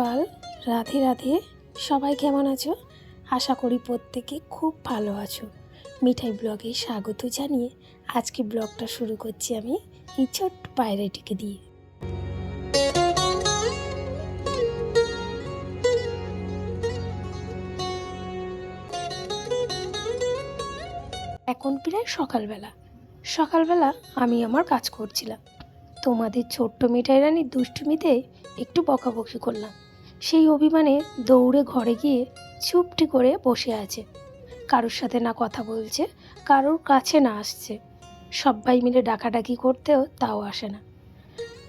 সকাল রাধে রাধে। সবাই কেমন আছো? আশা করি প্রত্যেকে খুব ভালো আছো। মিঠাই ব্লগে স্বাগত জানিয়ে আজকে ব্লগটা শুরু করছি আমি এই ছোট্ট পায়রাটিকে দিয়ে। এখন প্রায় সকালবেলা। সকালবেলা আমি আমার কাজ করছিলাম। তোমাদের ছোট্ট মিঠাই রানীর দুষ্টুমিতে একটু বকাবকি করলাম। সেই অভিমানে দৌড়ে ঘরে গিয়ে চুপটি করে বসে আছে। কারোর সাথে না কথা বলছে, কারোর কাছে না আসছে। সবাই মিলে ডাকাডাকি করতেও তাও আসে না।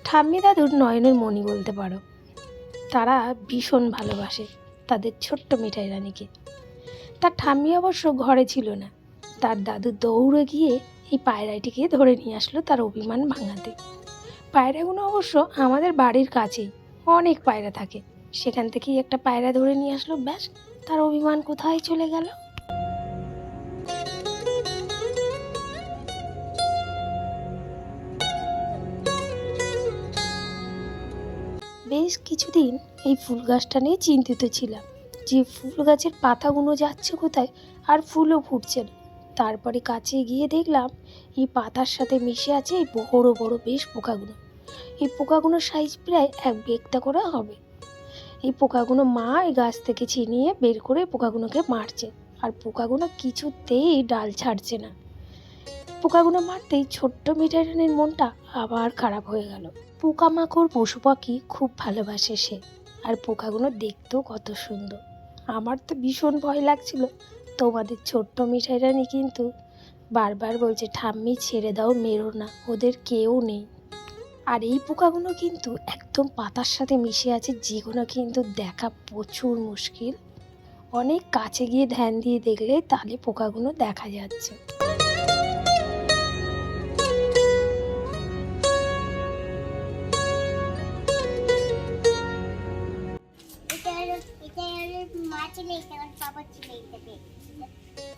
ঠাম্মি দাদুর নয়নের মণি বলতে পারো। তারা ভীষণ ভালোবাসে তাদের ছোট্ট মিঠাই রানীকে। তার ঠাম্মি অবশ্য ঘরে ছিল না। তার দাদু দৌড়ে গিয়ে এই পায়রাটিকে ধরে নিয়ে আসলো তার অভিমান ভাঙাতে। পায়রাগুলো অবশ্য আমাদের বাড়ির কাছেই, অনেক পায়রা থাকে। সেখান থেকেই একটা পায়রা ধরে নিয়ে আসলো, ব্যাস, তার অভিমান কোথায় চলে গেল? বেশ কিছুদিন এই ফুল গাছটা নিয়ে চিন্তিত ছিলাম, যে ফুল গাছের পাতাগুলো যাচ্ছে কোথায় আর ফুলও ফুটছে না। তারপরে কাছে গিয়ে দেখলাম, এই পাতার সাথে মিশে আছে এই বড় বড় বেশ পোকাগুলো এই পোকাগুলোর সাইজ প্রায় এক বেগটা করে হবে। এই পোকাগুলো মা এই গাছ থেকে ছিনিয়ে বের করে পোকাগুলোকে মারছে। আর পোকাগুলো কিছুতেই ডাল ছাড়ছে না। পোকাগুলো মারতেই ছোট্ট মিঠাই রানীর মনটা আবার খারাপ হয়ে গেল। পোকামাকড় পশু পাখি খুব ভালোবাসে সে, আর পোকাগুলো দেখতেও কত সুন্দর। আমার তো ভীষণ ভয় লাগছিল। তোমাদের ছোট্ট মিঠাই রানী কিন্তু বারবার বলছে, ঠাম্মি, ছেড়ে দাও, মেরো না। ওদের কেউ নেই। আর এই পোকাগুলো কিন্তু একদম পাতার সাথে মিশে আছে, যেগুলো কিন্তু দেখা প্রচুর মুশকিল। অনেক কাছে গিয়ে ধ্যান দিয়ে দেখলে তাহলে পোকাগুলো দেখা যাচ্ছে।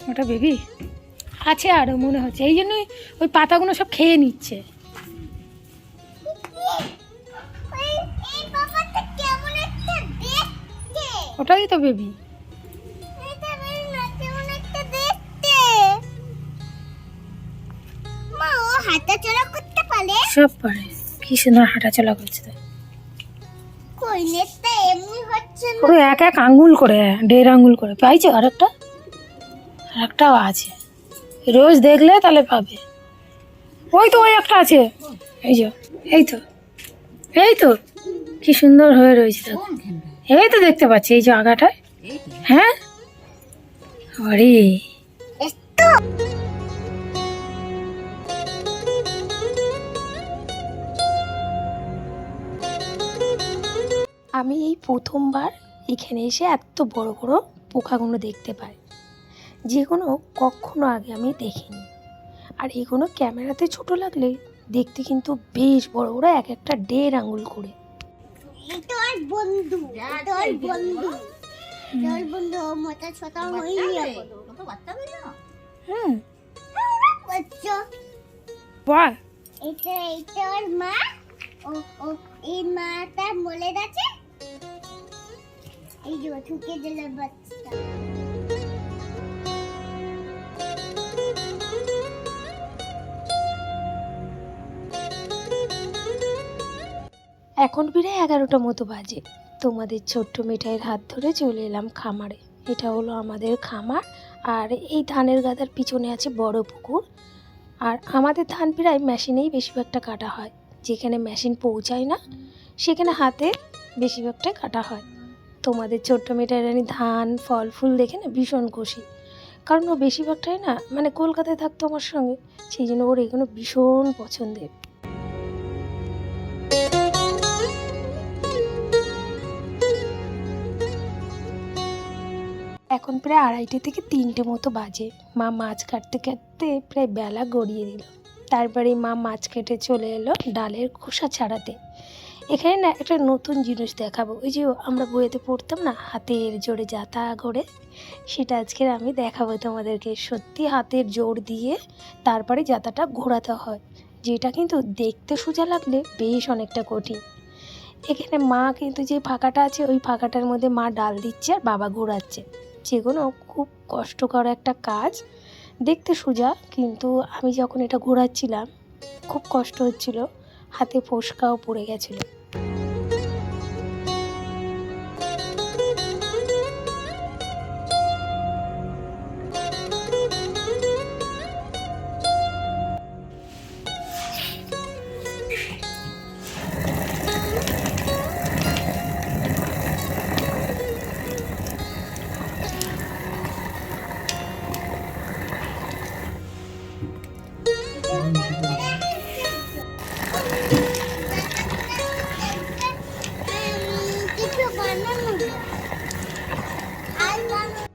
ওটা বেবি? আছে আরও মনে হচ্ছে। এই জন্যই ওই পাতাগুলো সব খেয়ে নিচ্ছে। চলা করতে পারে? সব পারে। কি সুন্দর হাঁটাচলা করছে তো। পুরো এক এক আঙ্গুল করে দেড় আঙ্গুল করে। পাইছো আর একটা আর একটাও আছে। রোজ দেখলে তাহলে পাবে। ওই তো ওই একটা আছে। এই যে এই তো। এই তো কি সুন্দর হয়ে রয়েছে দেখো। এই তো দেখতে পাচ্ছি, এই যে আগাটায়। হ্যাঁ? আরে। আমি এই প্রথমবার এখানে এসে এত বড় বড় পোকাগুলো দেখতে পাই। যেগুলো কখনো আগে আমি দেখিনি। আর এগুলো ক্যামেরাতে ছোট লাগলে দেখতে কিন্তু বেশ বড় বড় এক একটা দেড় আঙুল করে। এটা বন্ধু এটা বন্ধু। এটা বন্ধু মোটা ছোট হই হুম। বাচ্চা বাহ এটা এটা ওর মা? ও ও এই মাটা মলে গেছে এই যে ঠুকে দিল বাচ্চা। এখন প্রায় এগারোটা মতো বাজে। তোমাদের ছোট্ট মিঠাইয়ের হাত ধরে চলে এলাম খামারে। এটা হলো আমাদের খামার, আর এই ধানের গাদার পিছনে আছে বড় পুকুর। আর আমাদের ধান প্রায় মেশিনেই বেশিরভাগটা কাটা হয়। যেখানে মেশিন পৌঁছায় না, সেখানে হাতে বেশিরভাগটাই কাটা হয়। তোমাদের ছোট্ট মিঠাই রানী ধান, ফল, ফুল দেখে না ভীষণ খুশি। কারণ ও বেশিরভাগটাই না মানে কলকাতায় থাকতো আমার সঙ্গে, সেই জন্য ওর এগুলো ভীষণ পছন্দের। এখন প্রায় আড়াইটে থেকে তিনটে মতো বাজে। মা মাছ কাটতে কাটতে প্রায় বেলা গড়িয়ে দিল। তারপরে মা মাছ কেটে চলে এলো ডালের খোসা ছাড়াতে। এখানে না একটা নতুন জিনিস দেখাবো। ওই যে আমরা বইয়েতে পড়তাম না, হাতের জোরে যাতা করে? সেটা আজকের আমি দেখাবো তোমাদেরকে। সত্যি হাতের জোর দিয়ে তারপরে যাতাটা ঘোরাতে হয়, যেটা কিন্তু দেখতে সোজা লাগলে বেশ অনেকটা কঠিন। এখানে মা কিন্তু যে ফাঁকাটা আছে, ওই ফাঁকাটার মধ্যে মা ডাল দিচ্ছে আর বাবা ঘোরাচ্ছে। যেগুলো খুব কষ্টকর একটা কাজ। দেখতে সোজা, কিন্তু আমি যখন এটা ঘোরাচ্ছিলাম, খুব কষ্ট হচ্ছিল। হাতে ফোসকাও পড়ে গেছিল।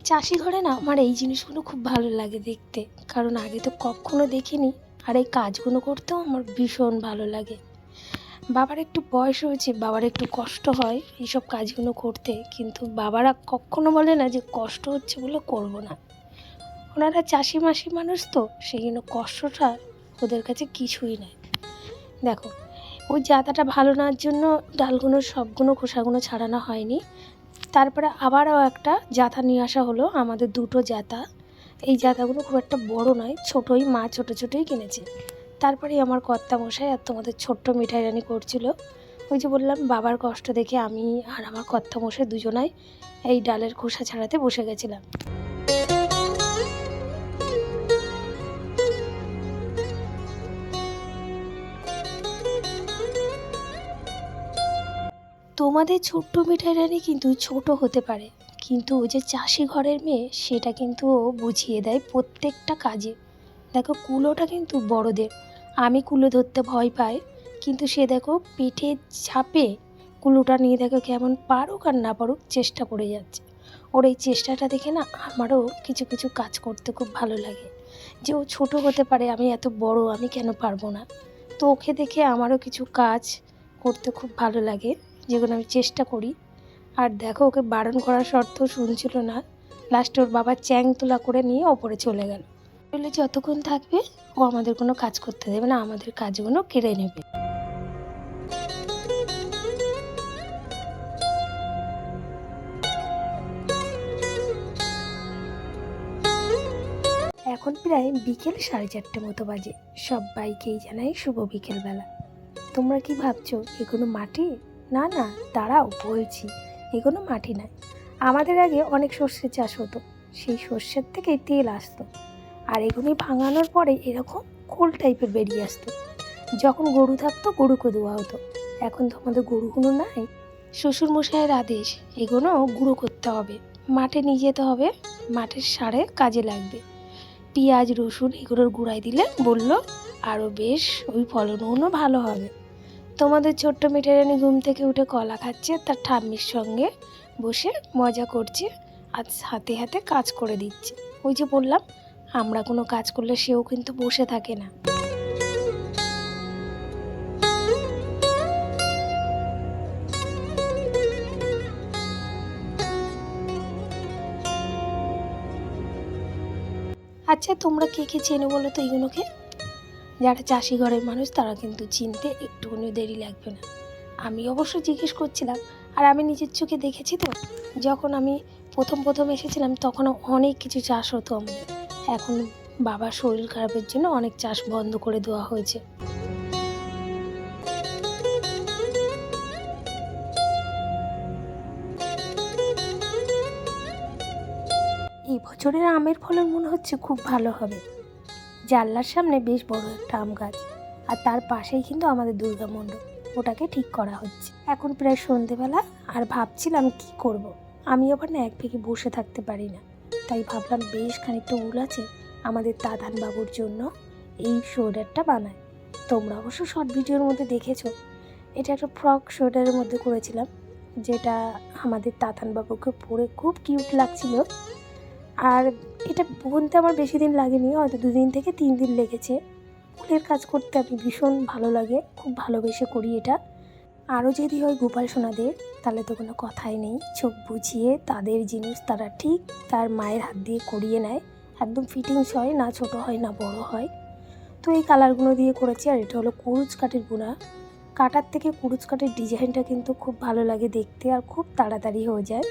চাষি ঘরে না আমার এই জিনিসগুলো খুব ভালো লাগে দেখতে। কারণ আগে তো কখনো দেখিনি, আর এই কাজগুলো করতেও আমার ভীষণ ভালো লাগে। বাবার একটু বয়স হয়েছে, বাবার একটু কষ্ট হয় এইসব কাজগুলো করতে, কিন্তু বাবারা কখনো বলে না যে কষ্ট হচ্ছে বলে করব না। ওনারা চাষি মাসি মানুষ তো, সেই জন্য কষ্টটা ওদের কাছে কিছুই নাই। দেখো, ওই জাতাটা ভালো নেওয়ার জন্য ডালগুলো সবগুলো খোসাগুলো ছাড়ানো হয়নি। তারপরে আবারও একটা জাতা নিয়ে আসা হলো, আমাদের দুটো জাতা। এই জাতাগুলো খুব একটা বড় নয়, ছোটোই, মা ছোটো ছোটোই কিনেছে। তারপরে আমার কর্তা মশাই আর তোমাদের ছোট্ট মিঠাই রানি করছিল। ওই যে বললাম, বাবার কষ্ট দেখে আমি আর আমার কর্তা মশাই দুজনাই এই ডালের খোসা ছাড়াতে বসে গেছিলাম। তোমাদের ছোট্ট মিঠাই রানী কিন্তু ছোট হতে পারে। কিন্তু ও যে চাষি ঘরের মেয়ে, সেটা কিন্তু ও বুঝিয়ে দেয় প্রত্যেকটা কাজে। দেখো, কুলোটা কিন্তু বড়দের। আমি কুলো ধরতে ভয় পাই, কিন্তু সে দেখো পিঠে চাপে কুলোটা নিয়ে দেখো কেমন পারুক আর না পারুক চেষ্টা করে যাচ্ছে। ওর এই চেষ্টাটা দেখে না আমারও কিছু কিছু কাজ করতে খুব ভালো লাগে। যে ও ছোট হতে পারে, আমি এত বড়, আমি কেন পারব না? তো ওকে দেখে আমারও কিছু কাজ করতে খুব ভালো লাগে। যেগুলো আমি চেষ্টা করি। আর দেখো, ওকে বারণ করার শর্ত শুনছিল না। লাস্টে ওর বাবা চ্যাং তোলা করে নিয়ে ওপরে চলে গেল। বলে যতক্ষণ থাকবে, ও আমাদের কোনো কাজ করতে দেবে না, আমাদের কাজগুলো কেড়ে নেবে। এখন প্রায় বিকেল সাড়ে চারটে মতো বাজে। সবাইকেই জানাই শুভ বিকেলবেলা। তোমরা কি ভাবছ এগুলো মাটি না না, দাঁড়াও, বলছি এগুলো মাটি নয়। আমাদের আগে অনেক সর্ষে চাষ হতো, সেই সর্ষের থেকে তেল আসতো। আর এগুলি ভাঙানোর পরে এরকম খোল টাইপের বেরিয়ে আসতো। যখন গরু থাকতো, গরুকে দেওয়া হতো। এখন তো আমাদের গরুগুলো নাই। শ্বশুর মশাইয়ের আদেশ এগুলো গুঁড়ো করতে হবে। মাঠে নিয়ে যেতে হবে, মাঠের সারে কাজে লাগবে। পেঁয়াজ, রসুন এগুলোর গুঁড়াই দিলে বলল, আরও বেশ ওই ফলনগুলো ভালো হবে। তোমাদের ছোট্ট মিঠারানি ঘুম থেকে উঠে কলা খাচ্ছে, তার ঠাম্মির সঙ্গে বসে মজা করছে আর হাতে হাতে কাজ করে দিচ্ছে। ওই যে বললাম, আমরা কোনো কাজ করলে সেও কিন্তু বসে থাকে না। আচ্ছা তোমরা কে কে চেনো বলো তো এইগুলোকে যারা চাষি ঘরের মানুষ, তারা কিন্তু চিনতে একটুকুনি দেরি লাগবে না। আমি অবশ্য জিজ্ঞেস করছিলাম, আর আমি নিজের চোখে দেখেছি তো, যখন আমি প্রথম প্রথম এসেছিলাম তখন অনেক কিছু চাষ হতো আমাদের। এখন বাবার শরীর খারাপের জন্য অনেক চাষ বন্ধ করে দেওয়া হয়েছে। এই বছরের আমের ফলন মনে হচ্ছে খুব ভালো হবে। জানলার সামনে বেশ বড় একটা আম গাছ, আর তার পাশেই কিন্তু আমাদের দুর্গা মণ্ডপ ওটাকে ঠিক করা হচ্ছে। এখন প্রায় সন্ধেবেলা, আর ভাবছিলাম কি করব। আমি আবার না এক ভেগে বসে থাকতে পারি না। তাই ভাবলাম বেশ খানিকটা উল আছে আমাদের দাদান বাবুর জন্য এই সোয়েটারটা বানায় তোমরা অবশ্য শর্ট ভিডিওর মধ্যে দেখেছ। এটা একটা ফ্রক সোয়েটারের মধ্যে করেছিলাম, যেটা আমাদের তাতান বাবুকে পরে খুব কিউট লাগছিল। আর এটা বুনতে আমার বেশি দিন লাগেনি, হয়তো দুদিন থেকে তিন দিন লেগেছে। ফুলের কাজ করতে আমি ভীষণ ভালো লাগে, খুব ভালোবেসে করি এটা। আরও যদি হয় গোপাল সোনাদের, তাহলে তো কোনো কথাই নেই। চোখ বুঝিয়ে তাদের জিনিস তারা ঠিক তার মায়ের হাত দিয়ে করিয়ে নেয়। একদম ফিটিংস হয়, না ছোট হয়, না বড় হয়। তো এই কালারগুলো দিয়ে করেছি, আর এটা হলো কুরুচ কাঠের বোনা। কাটার থেকে কুরুচ কাঠের ডিজাইনটা কিন্তু খুব ভালো লাগে দেখতে আর খুব তাড়াতাড়ি হয়ে যায়।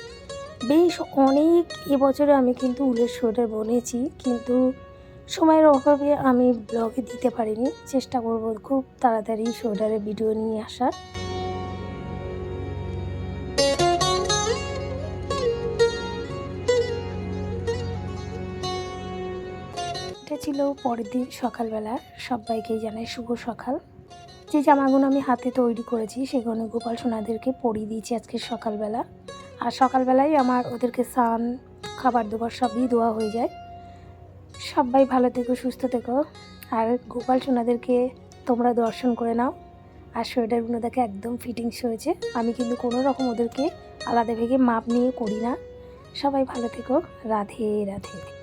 বেশ অনেক এবছরে আমি কিন্তু উলের সোয়েটার বনেছি, কিন্তু সময়ের অভাবে আমি ব্লগে দিতে পারিনি। চেষ্টা করব খুব তাড়াতাড়ি সোয়েটারের ভিডিও নিয়ে আসার। এটা ছিল পরের দিন সকালবেলা। সবাইকে জানাই শুভ সকাল। যে জামাগুলো আমি হাতে তৈরি করেছি, সেগুলো গোপাল সোনাদেরকে পরিয়ে দিয়েছি আজকে সকালবেলা। আর সকালবেলায় আমার ওদেরকে স্নান, খাবার দাবার সবই দেওয়া হয়ে যায়। সবাই ভালো থেকো, সুস্থ থেকো। আর গোপাল সোনাদেরকে তোমরা দর্শন করে নাও। আর সোয়েটারগুলো দেখে একদম ফিটিংস হয়েছে। আমি কিন্তু কোনো রকম ওদেরকে আলাদা ভেগে মাপ নিয়ে করি না। সবাই ভালো থেকো। রাধে রাধে।